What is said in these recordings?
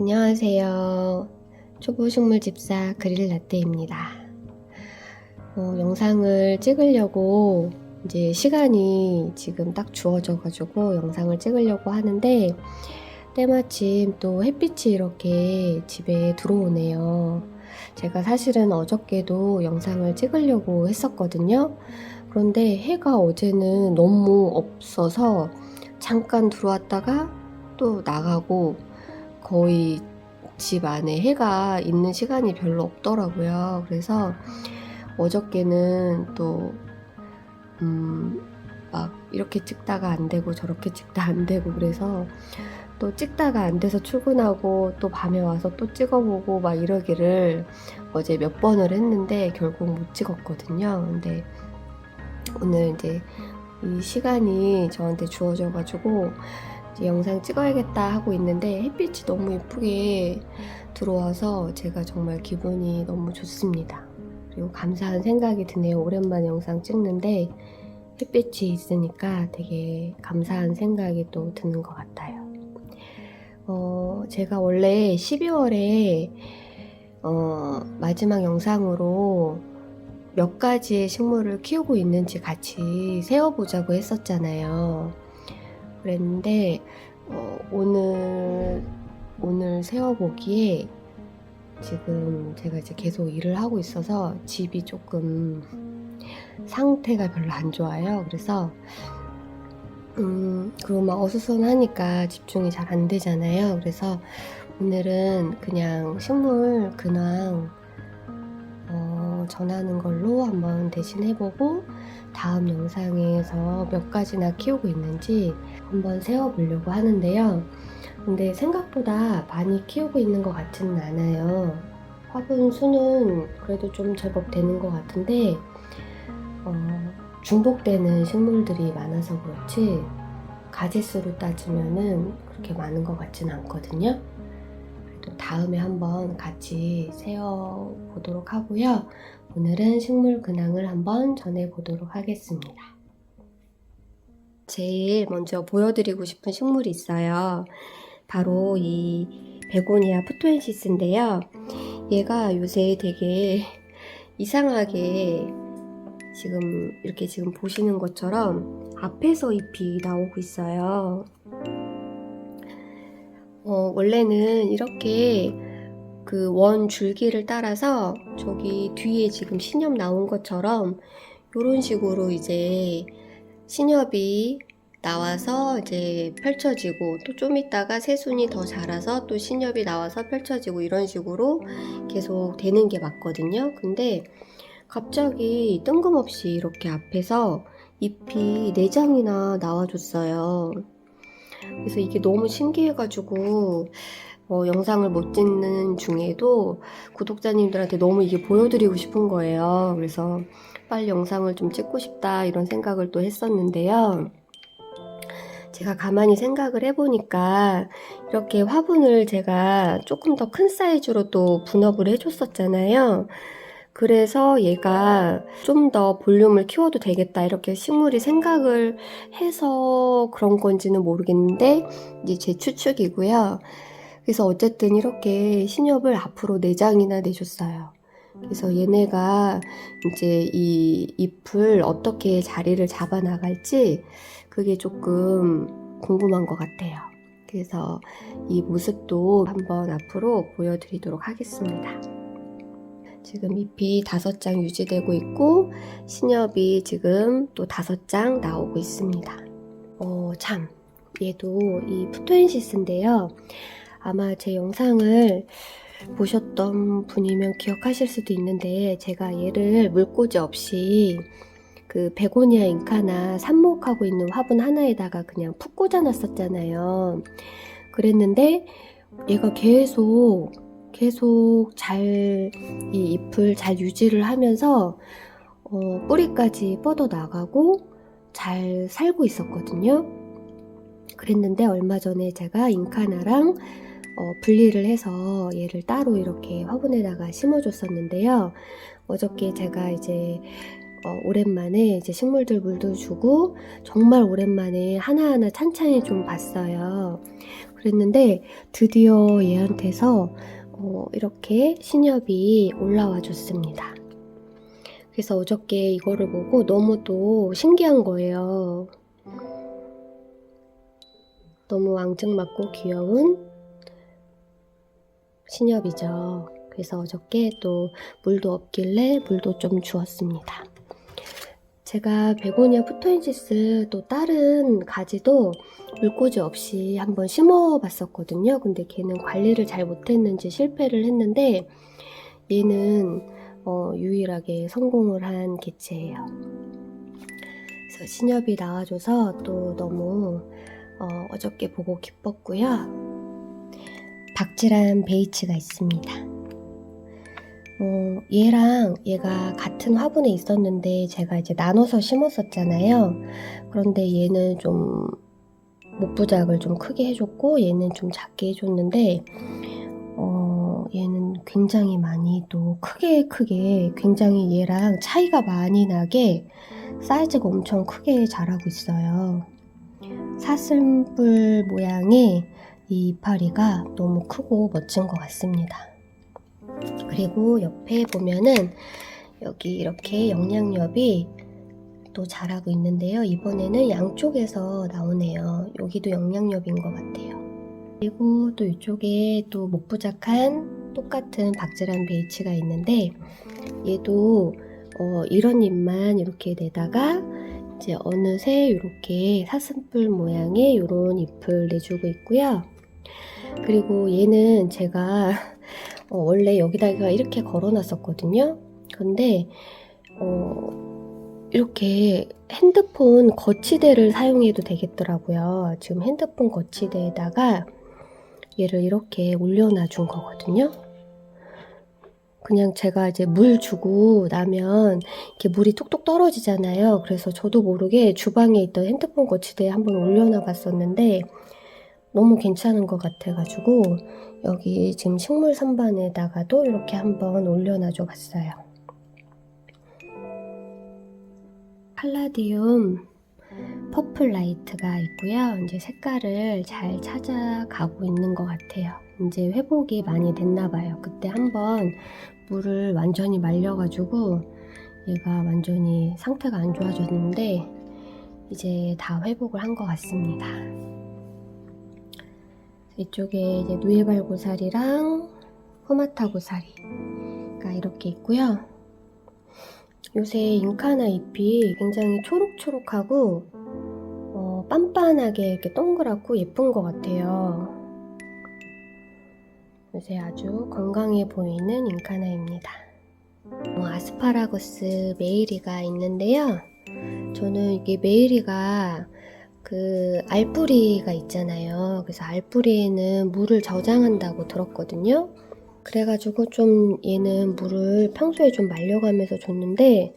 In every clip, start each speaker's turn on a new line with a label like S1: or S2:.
S1: 안녕하세요. 초보식물 집사 그릴 라떼입니다. 어, 영상을 찍으려고 이제 시간이 지금 딱 주어져가지고 영상을 찍으려고 하는데 때마침 또 햇빛이 이렇게 집에 들어오네요. 제가 사실은 어저께도 영상을 찍으려고 했었거든요. 그런데 해가 어제는 너무 없어서 잠깐 들어왔다가 또 나가고 거의 집 안에 해가 있는 시간이 별로 없더라고요. 그래서 어저께는 또, 음, 막 이렇게 찍다가 안 되고 저렇게 찍다 안 되고 그래서 또 찍다가 안 돼서 출근하고 또 밤에 와서 또 찍어보고 막 이러기를 어제 몇 번을 했는데 결국 못 찍었거든요. 근데 오늘 이제 이 시간이 저한테 주어져가지고 영상 찍어야겠다 하고 있는데 햇빛이 너무 예쁘게 들어와서 제가 정말 기분이 너무 좋습니다. 그리고 감사한 생각이 드네요. 오랜만에 영상 찍는데 햇빛이 있으니까 되게 감사한 생각이 또 드는 것 같아요. 어, 제가 원래 12월에 어, 마지막 영상으로 몇 가지의 식물을 키우고 있는지 같이 세어보자고 했었잖아요. 그랬는데 어, 오늘 오늘 세어보기에 지금 제가 이제 계속 일을 하고 있어서 집이 조금 상태가 별로 안 좋아요. 그래서 음 그리고 막 어수선하니까 집중이 잘 안 되잖아요. 그래서 오늘은 그냥 식물 근황 어, 전하는 걸로 한번 대신 해보고 다음 영상에서 몇 가지나 키우고 있는지 한번 세워보려고 하는데요. 근데 생각보다 많이 키우고 있는 것 같지는 않아요. 화분 수는 그래도 좀 제법 되는 것 같은데 어, 중복되는 식물들이 많아서 그렇지 가지수로 따지면은 그렇게 많은 것 같지는 않거든요. 또 다음에 한번 같이 세어 보도록 하고요. 오늘은 식물 근황을 한번 전해 보도록 하겠습니다. 제일 먼저 보여드리고 싶은 식물이 있어요. 바로 이 베고니아 푸토엔시스인데요. 얘가 요새 되게 이상하게 지금 이렇게 지금 보시는 것처럼 앞에서 잎이 나오고 있어요. 어, 원래는 이렇게 그 원 줄기를 따라서 저기 뒤에 지금 신엽 나온 것처럼 이런 식으로 이제 신엽이 나와서 이제 펼쳐지고 또 좀 있다가 새순이 더 자라서 또 신엽이 나와서 펼쳐지고 이런 식으로 계속 되는 게 맞거든요. 근데 갑자기 뜬금없이 이렇게 앞에서 잎이 4장이나 나와줬어요. 그래서 이게 너무 신기해가지고 어, 영상을 못 찍는 중에도 구독자님들한테 너무 이게 보여드리고 싶은 거예요. 그래서 빨리 영상을 좀 찍고 싶다 이런 생각을 또 했었는데요. 제가 가만히 생각을 해보니까 이렇게 화분을 제가 조금 더 큰 사이즈로 또 분업을 해줬었잖아요. 그래서 얘가 좀 더 볼륨을 키워도 되겠다 이렇게 식물이 생각을 해서 그런 건지는 모르겠는데 이제 제 추측이고요. 그래서 어쨌든 이렇게 신엽을 앞으로 4장이나 내줬어요. 그래서 얘네가 이제 이 잎을 어떻게 자리를 잡아 나갈지 그게 조금 궁금한 것 같아요. 그래서 이 모습도 한번 앞으로 보여드리도록 하겠습니다. 지금 잎이 다섯 장 유지되고 있고 신엽이 지금 또 다섯 장 나오고 있습니다. 어, 참 얘도 이 푸토엔시스인데요. 아마 제 영상을 보셨던 분이면 기억하실 수도 있는데 제가 얘를 물꽂이 없이 그 베고니아 인카나 삽목하고 있는 화분 하나에다가 그냥 푹 꽂아놨었잖아요. 그랬는데 얘가 계속 계속 잘 이 잎을 잘 유지를 하면서 어, 뿌리까지 뻗어 나가고 잘 살고 있었거든요. 그랬는데 얼마 전에 제가 인카나랑 어, 분리를 해서 얘를 따로 이렇게 화분에다가 심어줬었는데요. 어저께 제가 이제 어, 오랜만에 이제 식물들 물도 주고 정말 오랜만에 하나하나 찬찬히 좀 봤어요. 그랬는데 드디어 얘한테서 어, 이렇게 신엽이 올라와 줬습니다. 그래서 어저께 이거를 보고 너무 또 신기한 거예요. 너무 앙증맞고 귀여운 신엽이죠. 그래서 어저께 또 물도 없길래 물도 좀 주었습니다. 제가 베고니아 푸토인시스 또 다른 가지도 물꽂이 없이 한번 심어 봤었거든요. 근데 걔는 관리를 잘 못했는지 실패를 했는데 얘는 어, 유일하게 성공을 한 개체예요. 그래서 신엽이 나와줘서 또 너무 어, 어저께 보고 기뻤고요. 박지란 베이츠가 있습니다. 어, 얘랑 얘가 같은 화분에 있었는데 제가 이제 나눠서 심었었잖아요. 그런데 얘는 좀 목부작을 좀 크게 해줬고 얘는 좀 작게 해줬는데 어, 얘는 굉장히 많이 또 크게 크게 굉장히 얘랑 차이가 많이 나게 사이즈가 엄청 크게 자라고 있어요. 사슴뿔 모양의 이 이파리가 너무 크고 멋진 것 같습니다. 그리고 옆에 보면은 여기 이렇게 영양엽이 또 자라고 있는데요. 이번에는 양쪽에서 나오네요. 여기도 영양엽인 것 같아요. 그리고 또 이쪽에 또 목부작한 똑같은 박지란 베이츠가 있는데 얘도 어, 이런 잎만 이렇게 내다가 이제 어느새 이렇게 사슴뿔 모양의 이런 잎을 내주고 있고요. 그리고 얘는 제가 어, 원래 여기다가 이렇게 걸어놨었거든요. 근데 어, 이렇게 핸드폰 거치대를 사용해도 되겠더라고요. 지금 핸드폰 거치대에다가 얘를 이렇게 올려놔 준 거거든요. 그냥 제가 이제 물 주고 나면 이렇게 물이 뚝뚝 떨어지잖아요. 그래서 저도 모르게 주방에 있던 핸드폰 거치대에 한번 올려놔 봤었는데 너무 괜찮은 것 같아가지고 여기 지금 식물 선반에다가도 이렇게 한번 올려놔줘 봤어요. 칼라디움 퍼플 라이트가 있고요. 이제 색깔을 잘 찾아가고 있는 것 같아요. 이제 회복이 많이 됐나 봐요. 그때 한번 물을 완전히 말려가지고 얘가 완전히 상태가 안 좋아졌는데 이제 다 회복을 한 것 같습니다. 이쪽에 이제 누에발 고사리랑 호마타 고사리 가 이렇게 있고요. 요새 인카나 잎이 굉장히 초록초록하고 어, 빤빤하게 이렇게 동그랗고 예쁜 것 같아요. 요새 아주 건강해 보이는 인카나입니다. 어, 아스파라거스 메이리가 있는데요. 저는 이게 메이리가 그 알뿌리가 있잖아요. 그래서 알뿌리에는 물을 저장한다고 들었거든요. 그래가지고 좀 얘는 물을 평소에 좀 말려가면서 줬는데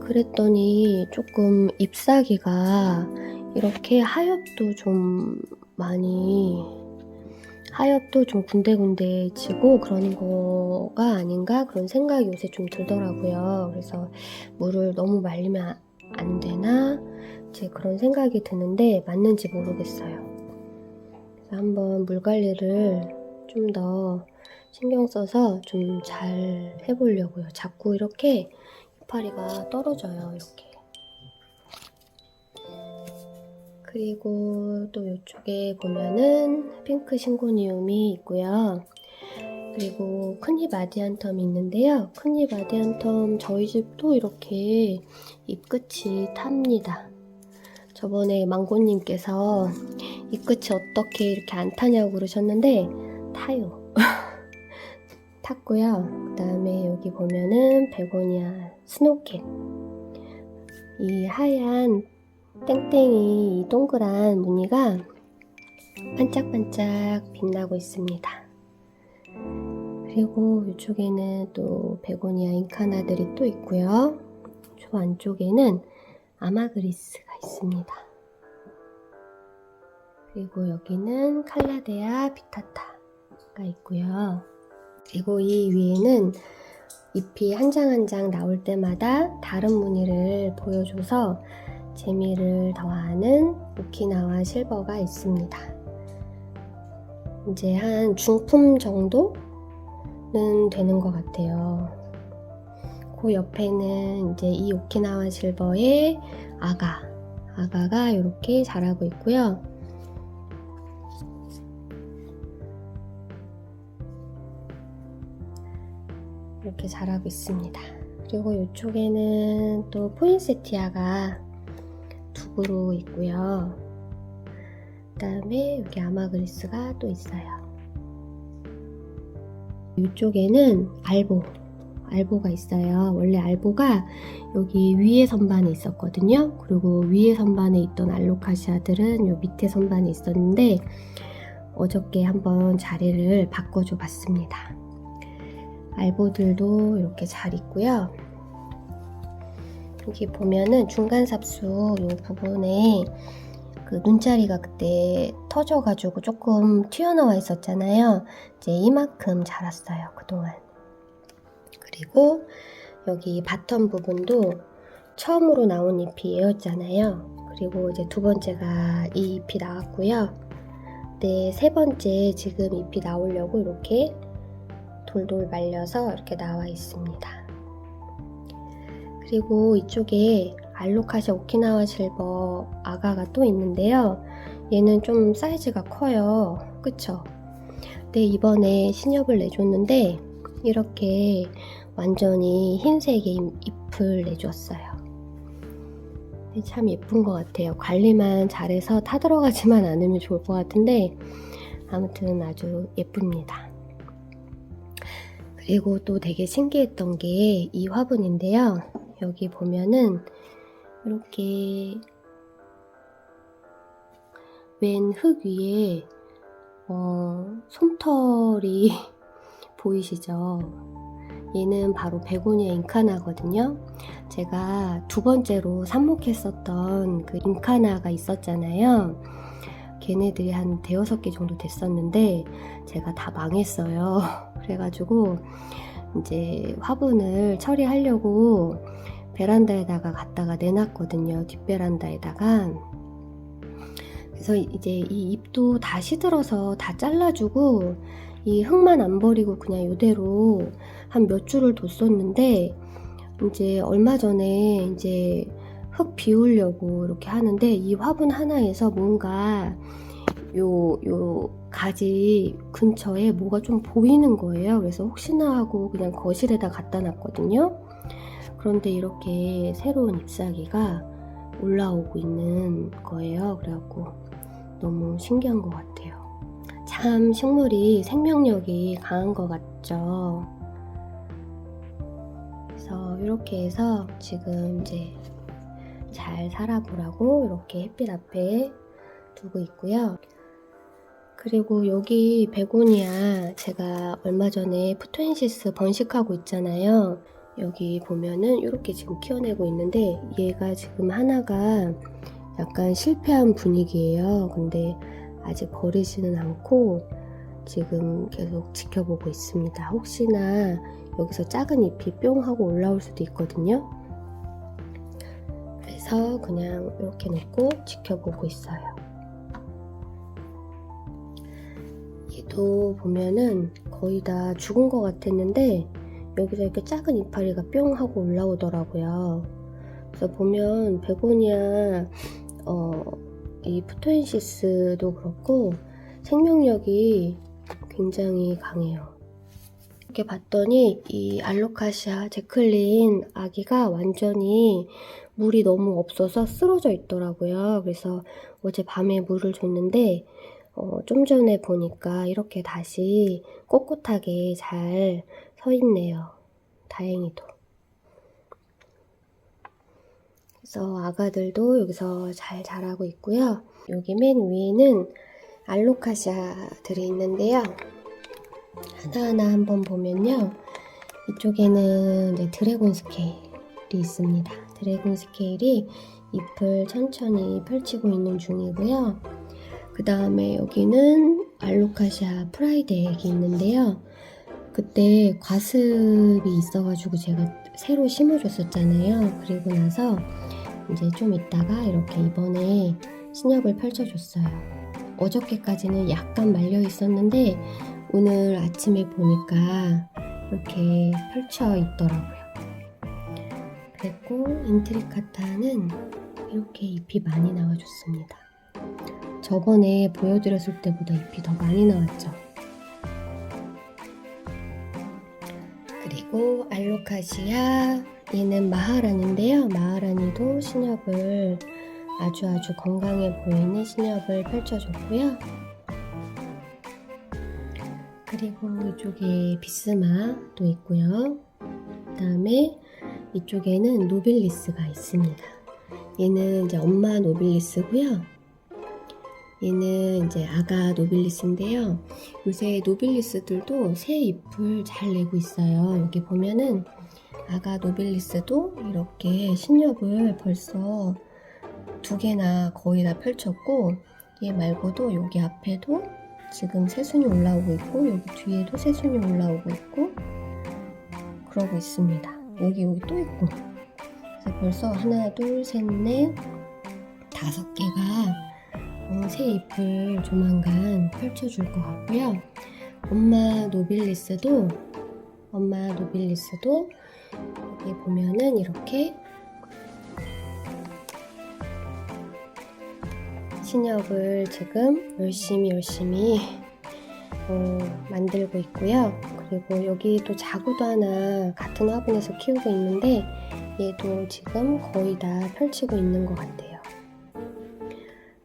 S1: 그랬더니 조금 잎사귀가 이렇게 하엽도 좀 많이 하엽도 좀 군데군데 지고 그러는 거가 아닌가 그런 생각이 요새 좀 들더라고요. 그래서 물을 너무 말리면 안 되나 제 그런 생각이 드는데 맞는지 모르겠어요. 그래서 한번 물 관리를 좀 더 신경 써서 좀 잘 해보려고요. 자꾸 이렇게 이파리가 떨어져요. 이렇게. 그리고 또 이쪽에 보면은 핑크 신고니움이 있고요. 그리고 큰잎 아디안텀이 있는데요. 큰잎 아디안텀 저희 집도 이렇게 잎끝이 탑니다. 저번에 망고님께서 이 끝이 어떻게 이렇게 안 타냐고 그러셨는데 타요. 탔고요. 그 다음에 여기 보면은 베고니아 스노켓 이 하얀 땡땡이 이 동그란 무늬가 반짝반짝 빛나고 있습니다. 그리고 이쪽에는 또 베고니아 인카나들이 또 있고요. 저 안쪽에는 아마그리스가 있습니다. 그리고 여기는 칼라데아 비타타가 있고요. 그리고 이 위에는 잎이 한 장 한 장 나올 때마다 다른 무늬를 보여줘서 재미를 더하는 오키나와 실버가 있습니다. 이제 한 중품 정도는 되는 것 같아요. 그 옆에는 이제 이 오키나와 실버의 아가, 아가가 이렇게 자라고 있고요. 이렇게 자라고 있습니다. 그리고 이쪽에는 또 포인세티아가 두 그루 있고요. 그 다음에 여기 아마그리스가 또 있어요. 이쪽에는 알보, 알보가 있어요. 원래 알보가 여기 위에 선반에 있었거든요. 그리고 위에 선반에 있던 알로카시아들은 요 밑에 선반에 있었는데 어저께 한번 자리를 바꿔줘 봤습니다. 알보들도 이렇게 잘 있고요. 여기 보면은 중간 삽수 요 부분에 그 눈자리가 그때 터져가지고 조금 튀어나와 있었잖아요. 이제 이만큼 자랐어요, 그동안. 그리고 여기 바텀 부분도 처음으로 나온 잎이 얘였잖아요. 그리고 이제 두 번째가 이 잎이 나왔고요. 네, 세 번째 지금 잎이 나오려고 이렇게 돌돌 말려서 이렇게 나와 있습니다. 그리고 이쪽에 알로카시아 오키나와 실버 아가가 또 있는데요. 얘는 좀 사이즈가 커요. 그쵸? 근데 이번에 신엽을 내줬는데 이렇게 완전히 흰색의 잎을 내줬어요. 참 예쁜 것 같아요. 관리만 잘해서 타들어가지만 않으면 좋을 것 같은데 아무튼 아주 예쁩니다. 그리고 또 되게 신기했던 게 이 화분인데요. 여기 보면은 이렇게 왼흙 위에 어, 솜털이 보이시죠? 얘는 바로 베고니아 인카나거든요. 제가 두 번째로 삽목했었던 그 인카나가 있었잖아요. 걔네들이 한 대여섯 개 정도 됐었는데 제가 다 망했어요. 그래가지고 이제 화분을 처리하려고 베란다에다가 갖다가 내놨거든요. 뒷베란다에다가. 그래서 이제 이 잎도 다 시 들어서 다 잘라주고 이 흙만 안 버리고 그냥 이대로 한 몇 줄을 뒀었는데 이제 얼마 전에 이제 흙 비우려고 이렇게 하는데 이 화분 하나에서 뭔가 요, 요 가지 근처에 뭐가 좀 보이는 거예요. 그래서 혹시나 하고 그냥 거실에다 갖다 놨거든요. 그런데 이렇게 새로운 잎사귀가 올라오고 있는 거예요. 그래갖고 너무 신기한 것 같아요. 참 식물이 생명력이 강한 것 같죠. 그래서 이렇게 해서 지금 이제 잘 살아보라고 이렇게 햇빛 앞에 두고 있고요. 그리고 여기 베고니아 제가 얼마 전에 푸토엔시스 번식하고 있잖아요. 여기 보면은 이렇게 지금 키워내고 있는데 얘가 지금 하나가 약간 실패한 분위기예요. 근데 아직 버리지는 않고 지금 계속 지켜보고 있습니다. 혹시나 여기서 작은 잎이 뿅 하고 올라올 수도 있거든요. 그래서 그냥 이렇게 놓고 지켜보고 있어요. 얘도 보면은 거의 다 죽은 것 같았는데 여기서 이렇게 작은 이파리가 뿅 하고 올라오더라고요. 그래서 보면 베고니아 어, 이 푸토엔시스도 그렇고 생명력이 굉장히 강해요. 이렇게 봤더니 이 알로카시아 제클린 아기가 완전히 물이 너무 없어서 쓰러져 있더라고요. 그래서 어제 밤에 물을 줬는데 어, 좀 전에 보니까 이렇게 다시 꼿꼿하게 잘 서 있네요. 다행히도. 그래서 아가들도 여기서 잘 자라고 있고요. 여기 맨 위에는 알로카시아들이 있는데요. 하나하나 한번 보면요. 이쪽에는 드래곤 스케일이 있습니다. 드래곤 스케일이 잎을 천천히 펼치고 있는 중이고요. 그 다음에 여기는 알로카시아 프라이드액이 있는데요. 그때 과습이 있어가지고 제가 새로 심어줬었잖아요. 그리고 나서 이제 좀 있다가 이렇게 이번에 신약을 펼쳐줬어요. 어저께까지는 약간 말려 있었는데 오늘 아침에 보니까 이렇게 펼쳐 있더라고요. 그리고 인트리카타는 이렇게 잎이 많이 나와줬습니다. 저번에 보여드렸을 때보다 잎이 더 많이 나왔죠. 그리고 알로카시아 얘는 마하란인데요. 마하란이도 신엽을 아주 아주 건강해 보이는 신엽을 펼쳐줬고요. 그리고 이쪽에 비스마도 있고요. 그 다음에 이쪽에는 노빌리스가 있습니다. 얘는 이제 엄마 노빌리스고요. 얘는 이제 아가 노빌리스인데요. 요새 노빌리스들도 새 잎을 잘 내고 있어요. 여기 보면은 아가 노빌리스도 이렇게 신엽을 벌써 두 개나 거의 다 펼쳤고 얘 말고도 여기 앞에도 지금 새순이 올라오고 있고 여기 뒤에도 새순이 올라오고 있고 그러고 있습니다. 여기 여기 또 있고 그래서 벌써 하나 둘셋넷 다섯 개가 어, 새 잎을 조만간 펼쳐줄 것 같고요. 엄마 노빌리스도 엄마 노빌리스도 여기 보면은 이렇게 신엽을 지금 열심히 열심히 어, 만들고 있고요. 그리고 여기 또 자구도 하나 같은 화분에서 키우고 있는데 얘도 지금 거의 다 펼치고 있는 것 같아요.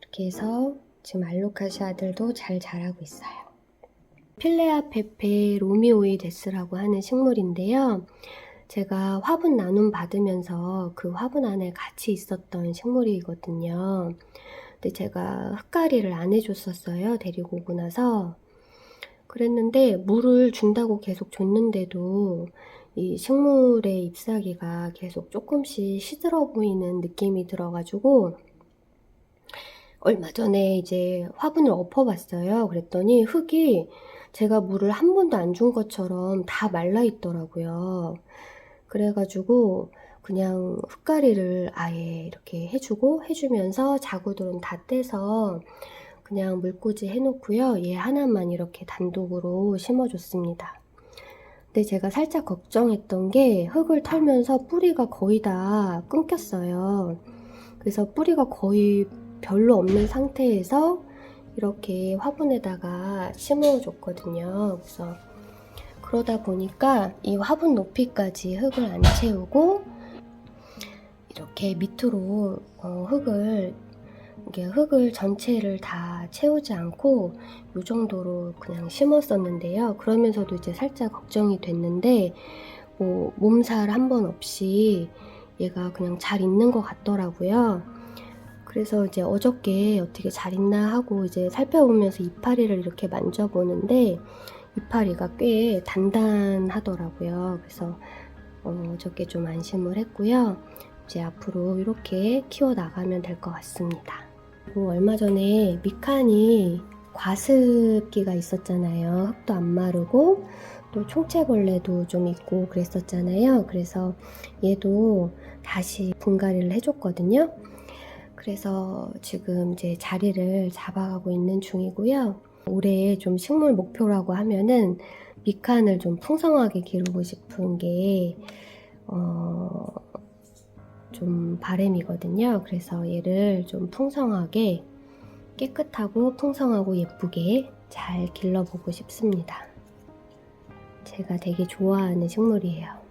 S1: 이렇게 해서 지금 알로카시아들도 잘 자라고 있어요. 필레아 페페 로미오이데스라고 하는 식물인데요. 제가 화분 나눔 받으면서 그 화분 안에 같이 있었던 식물이거든요. 근데 제가 흙가리를 안 해줬었어요. 데리고 오고 나서. 그랬는데 물을 준다고 계속 줬는데도 이 식물의 잎사귀가 계속 조금씩 시들어 보이는 느낌이 들어가지고 얼마 전에 이제 화분을 엎어봤어요. 그랬더니 흙이 제가 물을 한 번도 안 준 것처럼 다 말라 있더라고요. 그래가지고 그냥 흙가리를 아예 이렇게 해주고 해주면서 자구들은 다 떼서 그냥 물꽂이 해놓고요. 얘 하나만 이렇게 단독으로 심어줬습니다. 근데 제가 살짝 걱정했던 게 흙을 털면서 뿌리가 거의 다 끊겼어요. 그래서 뿌리가 거의 별로 없는 상태에서 이렇게 화분에다가 심어줬거든요. 그래서 그러다 보니까 이 화분 높이까지 흙을 안 채우고 이렇게 밑으로 어, 흙을 이게 흙을 전체를 다 채우지 않고 이 정도로 그냥 심었었는데요. 그러면서도 이제 살짝 걱정이 됐는데 뭐 몸살 한 번 없이 얘가 그냥 잘 있는 것 같더라고요. 그래서 이제 어저께 어떻게 잘 있나 하고 이제 살펴보면서 이파리를 이렇게 만져보는데 이파리가 꽤 단단하더라고요. 그래서 어, 어저께 좀 안심을 했고요. 이제 앞으로 이렇게 키워 나가면 될 것 같습니다. 그리고 얼마 전에 미칸이 과습기가 있었잖아요. 흙도 안 마르고 또 총채벌레도 좀 있고 그랬었잖아요. 그래서 얘도 다시 분갈이를 해줬거든요. 그래서 지금 이제 자리를 잡아가고 있는 중이고요. 올해 좀 식물 목표라고 하면은 미칸을 좀 풍성하게 기르고 싶은 게 어, 좀 바램이거든요. 그래서 얘를 좀 풍성하게 깨끗하고 풍성하고 예쁘게 잘 길러보고 싶습니다. 제가 되게 좋아하는 식물이에요.